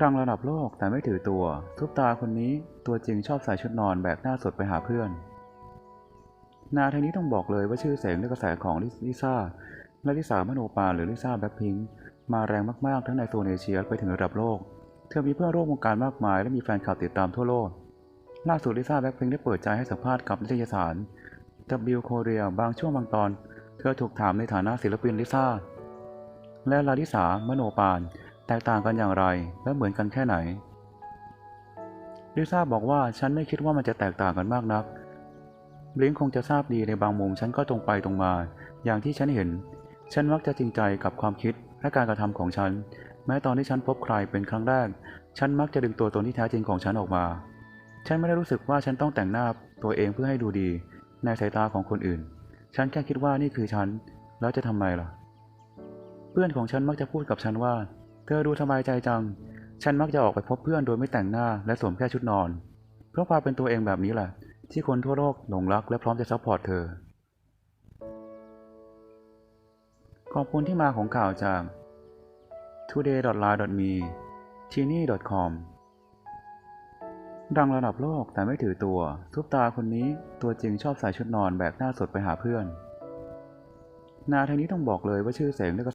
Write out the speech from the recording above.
ดังระดับโลกแต่ไม่ถือตัวซุปตาคนนี้ตัวจริงชอบใส่ชุดนอนแบกหน้าสดไปหาเพื่อน นาทางนี้ต้องบอกเลยว่าชื่อเสียงและกระแสของลิซ่าและลิซ่ามโนปาหรือลิซ่าแบ็คพิงค์มาแรงมากๆ ทั้งในโซนเอเชียไปถึงระดับโลก เธอมีเพื่อนร่วมวงการมากมาย และมีแฟนคลับติดตามทั่วโลก ล่าสุดลิซ่าแบ็คพิงค์ได้เปิดใจให้สัมภาษณ์กับนิตยสาร W Korea บางช่วงบางตอน เธอถูกถามในฐานะศิลปินลิซ่าและลาลิสามโนปาน ตกต่างกันอย่างไร และเหมือนกันแค่ไหน ลิซ่าบอกว่าฉันไม่คิดว่ามันจะแตกต่างกันมากนักบลิงคงจะทราบดีในบางมุมฉันก็ตรงไปตรงมา อย่างที่ฉันเห็น ฉันมักจะจริงใจกับความคิดและการกระทำของฉัน แม้ตอนที่ฉันพบใครเป็นครั้งแรก ฉันมักจะดึงตัวตนที่แท้จริงของฉันออกมา ฉันไม่ได้รู้สึกว่าฉันต้องแต่งหน้าตัวเองเพื่อให้ดูดี ในสายตาของคนอื่น ฉันแค่คิดว่านี่คือฉัน แล้วจะทำไมล่ะ เพื่อนของฉันมักจะพูดกับฉันว่า เธอดูสบายใจจัง ฉันมักจะออกไปพบเพื่อนโดยไม่แต่งหน้าและสวมแค่ชุดนอน เพราะความเป็นตัวเองแบบนี้แหละ ที่คนทั่วโลกหลงรักและพร้อมจะซัพพอร์ตเธอ ขอบคุณที่มาของข่าวจาก today.line.me tini.com ดังระดับโลกแต่ไม่ถือตัวซุปตาคนนี้ตัวจริงชอบใส่ชุดนอนแบกหน้าสดไปหาเพื่อน นาทางนี้ต้องบอกเลยว่าชื่อเสียงและกระ